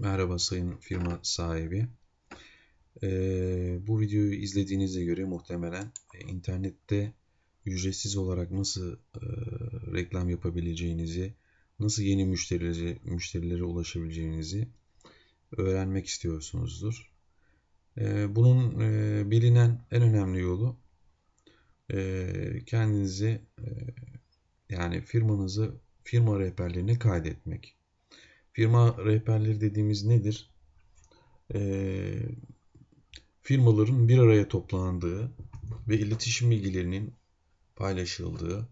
Merhaba sayın firma sahibi. Ee, bu videoyu izlediğinize göre muhtemelen e, internette ücretsiz olarak nasıl e, reklam yapabileceğinizi, nasıl yeni müşterileri, müşterilere ulaşabileceğinizi öğrenmek istiyorsunuzdur. E, bunun e, bilinen en önemli yolu e, kendinizi e, yani firmanızı firma rehberlerine kaydetmek. Firma rehberleri dediğimiz nedir? Ee, firmaların bir araya toplandığı ve iletişim bilgilerinin paylaşıldığı,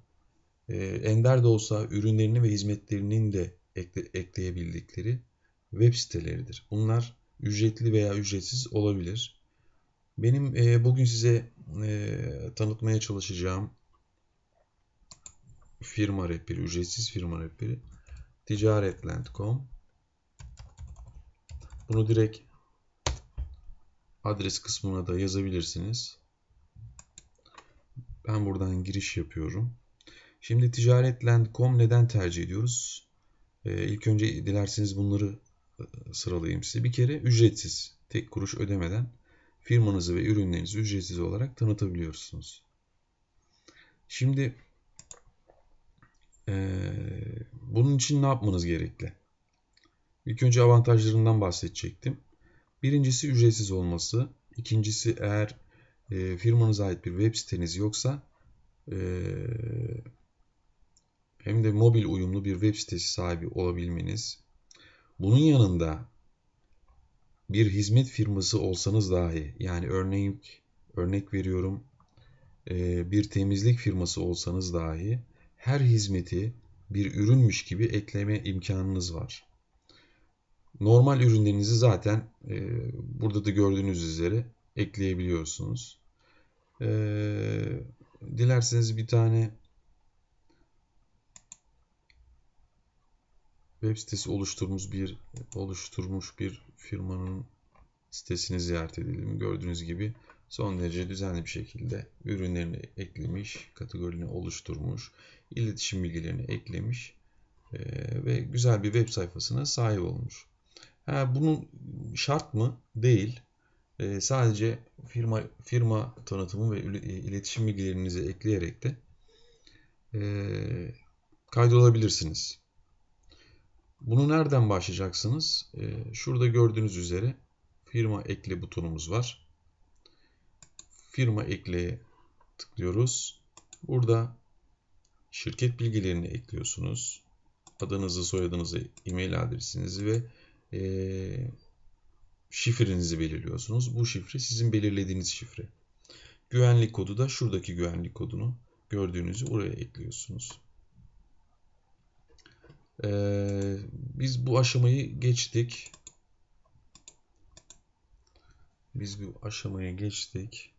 e, ender de olsa ürünlerini ve hizmetlerinin de ekle, ekleyebildikleri web siteleridir. Bunlar ücretli veya ücretsiz olabilir. Benim e, bugün size e, tanıtmaya çalışacağım firma rehberi, ücretsiz firma rehberi ticaretland.com Bunu direkt adres kısmına da yazabilirsiniz. Ben buradan giriş yapıyorum. Şimdi ticaretland.com neden tercih ediyoruz? Ee, ilk önce dilerseniz bunları e, sıralayayım size. Bir kere ücretsiz, tek kuruş ödemeden firmanızı ve ürünlerinizi ücretsiz olarak tanıtabiliyorsunuz. Şimdi ee, bunun için ne yapmanız gerekli? İlk önce avantajlarından bahsedecektim. Birincisi ücretsiz olması. İkincisi eğer e, firmanıza ait bir web siteniz yoksa e, hem de mobil uyumlu bir web sitesi sahibi olabilmeniz. Bunun yanında bir hizmet firması olsanız dahi yani örnek örnek veriyorum e, bir temizlik firması olsanız dahi her hizmeti bir ürünmüş gibi ekleme imkanınız var. Normal ürünlerinizi zaten e, burada da gördüğünüz üzere ekleyebiliyorsunuz. E, dilerseniz bir tane web sitesi oluşturmuş bir oluşturmuş bir firmanın sitesini ziyaret edelim. Gördüğünüz gibi son derece düzenli bir şekilde ürünlerini eklemiş, kategorini oluşturmuş, iletişim bilgilerini eklemiş e, ve güzel bir web sayfasına sahip olmuş. Ha, bunun şart mı? Değil. E, sadece firma firma tanıtımı ve iletişim bilgilerinizi ekleyerek de e, kaydolabilirsiniz. Bunu nereden başlayacaksınız? E, şurada gördüğünüz üzere firma ekle butonumuz var firma ekleye tıklıyoruz. Burada şirket bilgilerini ekliyorsunuz. Adınızı, soyadınızı, e-mail adresinizi ve e, şifrenizi belirliyorsunuz. Bu şifre sizin belirlediğiniz şifre. Güvenlik kodu da şuradaki güvenlik kodunu gördüğünüzü oraya ekliyorsunuz. Ee, biz bu aşamayı geçtik. Biz bu aşamayı geçtik.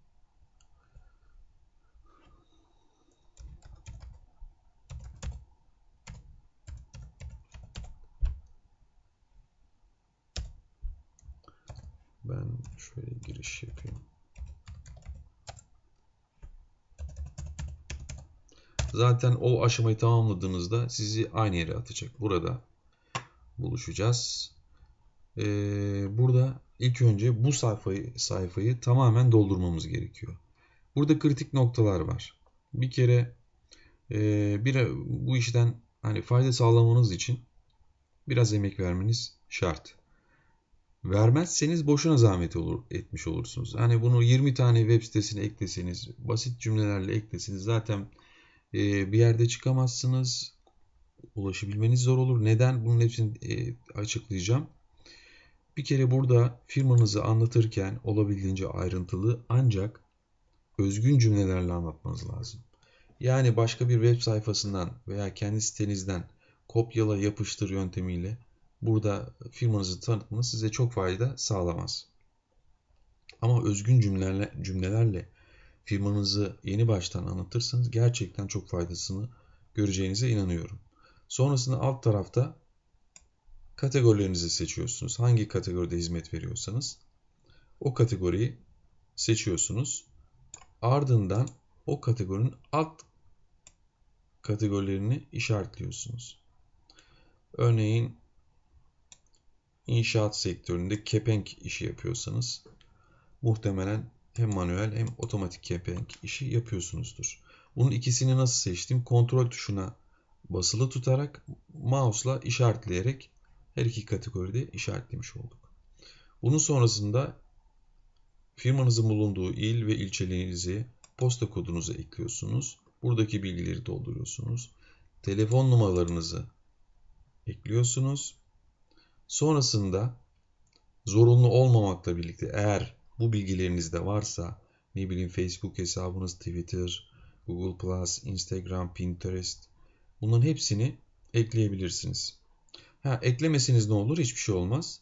Ben şöyle giriş yapayım. Zaten o aşamayı tamamladığınızda sizi aynı yere atacak. Burada buluşacağız. Ee, burada ilk önce bu sayfayı, sayfayı tamamen doldurmamız gerekiyor. Burada kritik noktalar var. Bir kere e, bir, bu işten hani fayda sağlamanız için biraz emek vermeniz şart. Vermezseniz boşuna zahmet olur, etmiş olursunuz. Hani bunu 20 tane web sitesine ekleseniz, basit cümlelerle ekleseniz zaten e, bir yerde çıkamazsınız. Ulaşabilmeniz zor olur. Neden? Bunun hepsini e, açıklayacağım. Bir kere burada firmanızı anlatırken olabildiğince ayrıntılı ancak özgün cümlelerle anlatmanız lazım. Yani başka bir web sayfasından veya kendi sitenizden kopyala yapıştır yöntemiyle burada firmanızı tanıtmanız size çok fayda sağlamaz. Ama özgün cümlelerle, cümlelerle firmanızı yeni baştan anlatırsanız gerçekten çok faydasını göreceğinize inanıyorum. Sonrasında alt tarafta kategorilerinizi seçiyorsunuz. Hangi kategoride hizmet veriyorsanız o kategoriyi seçiyorsunuz. Ardından o kategorinin alt kategorilerini işaretliyorsunuz. Örneğin inşaat sektöründe kepenk işi yapıyorsanız muhtemelen hem manuel hem otomatik kepenk işi yapıyorsunuzdur. Bunun ikisini nasıl seçtim? Kontrol tuşuna basılı tutarak mouse'la işaretleyerek her iki kategoride işaretlemiş olduk. Bunun sonrasında firmanızın bulunduğu il ve ilçeliğinizi posta kodunuza ekliyorsunuz. Buradaki bilgileri dolduruyorsunuz. Telefon numaralarınızı ekliyorsunuz. Sonrasında zorunlu olmamakla birlikte eğer bu bilgileriniz de varsa ne bileyim Facebook hesabınız, Twitter, Google Instagram, Pinterest bunların hepsini ekleyebilirsiniz. Ha, eklemesiniz ne olur? Hiçbir şey olmaz.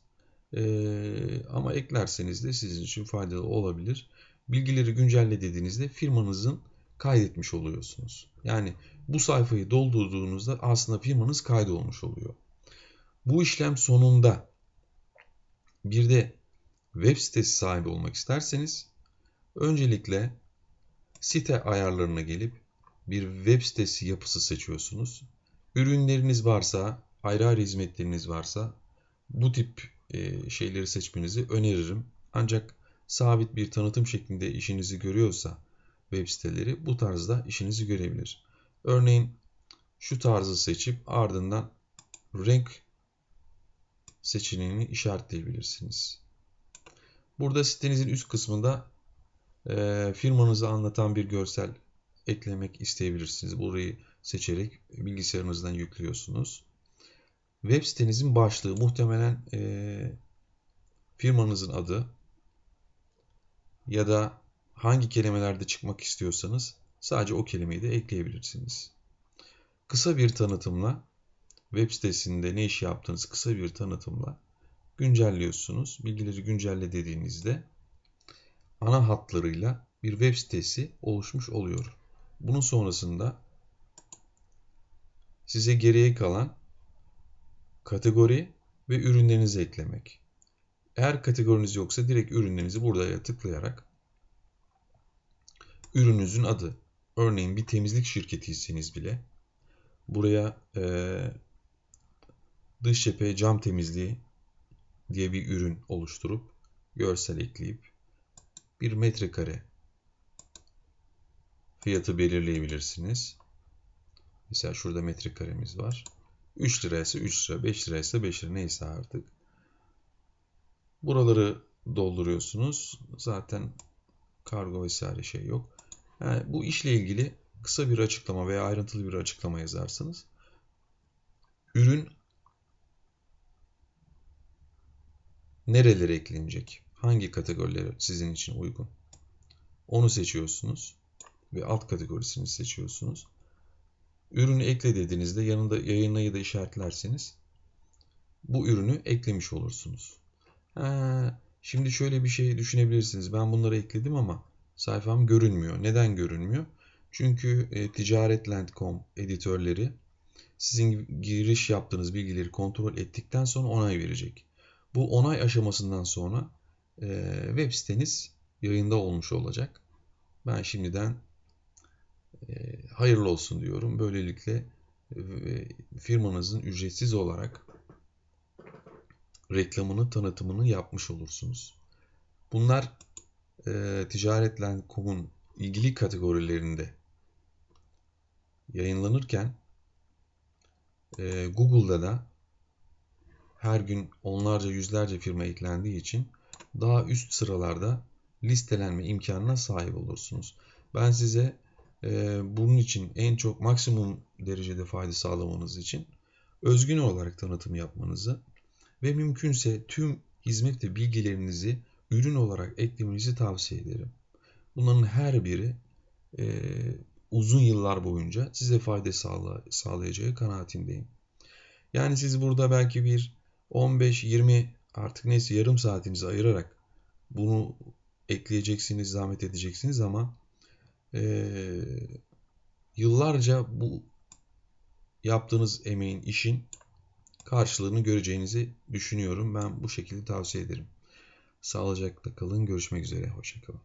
Ee, ama eklerseniz de sizin için faydalı olabilir. Bilgileri güncelle dediğinizde firmanızın kaydetmiş oluyorsunuz. Yani bu sayfayı doldurduğunuzda aslında firmanız kaydolmuş oluyor. Bu işlem sonunda bir de web sitesi sahibi olmak isterseniz öncelikle site ayarlarına gelip bir web sitesi yapısı seçiyorsunuz. Ürünleriniz varsa, ayrı ayrı hizmetleriniz varsa bu tip e, şeyleri seçmenizi öneririm. Ancak sabit bir tanıtım şeklinde işinizi görüyorsa web siteleri bu tarzda işinizi görebilir. Örneğin şu tarzı seçip ardından renk seçeneğini işaretleyebilirsiniz. Burada sitenizin üst kısmında e, firmanızı anlatan bir görsel eklemek isteyebilirsiniz. Burayı seçerek bilgisayarınızdan yüklüyorsunuz. Web sitenizin başlığı muhtemelen e, firmanızın adı ya da hangi kelimelerde çıkmak istiyorsanız sadece o kelimeyi de ekleyebilirsiniz. Kısa bir tanıtımla web sitesinde ne iş yaptığınız kısa bir tanıtımla güncelliyorsunuz. Bilgileri güncelle dediğinizde ana hatlarıyla bir web sitesi oluşmuş oluyor. Bunun sonrasında size geriye kalan kategori ve ürünlerinizi eklemek. Eğer kategoriniz yoksa direkt ürünlerinizi burada tıklayarak ürününüzün adı. Örneğin bir temizlik şirketiyseniz bile buraya e, dış cephe cam temizliği diye bir ürün oluşturup görsel ekleyip bir metrekare fiyatı belirleyebilirsiniz. Mesela şurada metrekaremiz var. 3 lira ise 3 lira, 5 lira ise 5 lira neyse artık. Buraları dolduruyorsunuz. Zaten kargo vesaire şey yok. Yani bu işle ilgili kısa bir açıklama veya ayrıntılı bir açıklama yazarsanız ürün nerelere eklenecek? Hangi kategoriler sizin için uygun? Onu seçiyorsunuz ve alt kategorisini seçiyorsunuz. Ürünü ekle dediğinizde yanında yayınlayı da işaretlerseniz bu ürünü eklemiş olursunuz. Ha, şimdi şöyle bir şey düşünebilirsiniz. Ben bunları ekledim ama sayfam görünmüyor. Neden görünmüyor? Çünkü e, ticaretland.com editörleri sizin giriş yaptığınız bilgileri kontrol ettikten sonra onay verecek. Bu onay aşamasından sonra e, web siteniz yayında olmuş olacak. Ben şimdiden e, hayırlı olsun diyorum. Böylelikle e, firmanızın ücretsiz olarak reklamını, tanıtımını yapmış olursunuz. Bunlar e, ticaretlen.com'un ilgili kategorilerinde yayınlanırken e, Google'da da her gün onlarca yüzlerce firma eklendiği için daha üst sıralarda listelenme imkanına sahip olursunuz. Ben size e, bunun için en çok maksimum derecede fayda sağlamanız için özgün olarak tanıtım yapmanızı ve mümkünse tüm hizmet ve bilgilerinizi ürün olarak eklemenizi tavsiye ederim. Bunların her biri e, uzun yıllar boyunca size fayda sağla, sağlayacağı kanaatindeyim. Yani siz burada belki bir 15-20 artık neyse yarım saatinizi ayırarak bunu ekleyeceksiniz, zahmet edeceksiniz ama e, yıllarca bu yaptığınız emeğin, işin karşılığını göreceğinizi düşünüyorum. Ben bu şekilde tavsiye ederim. Sağlıcakla kalın. Görüşmek üzere. Hoşçakalın.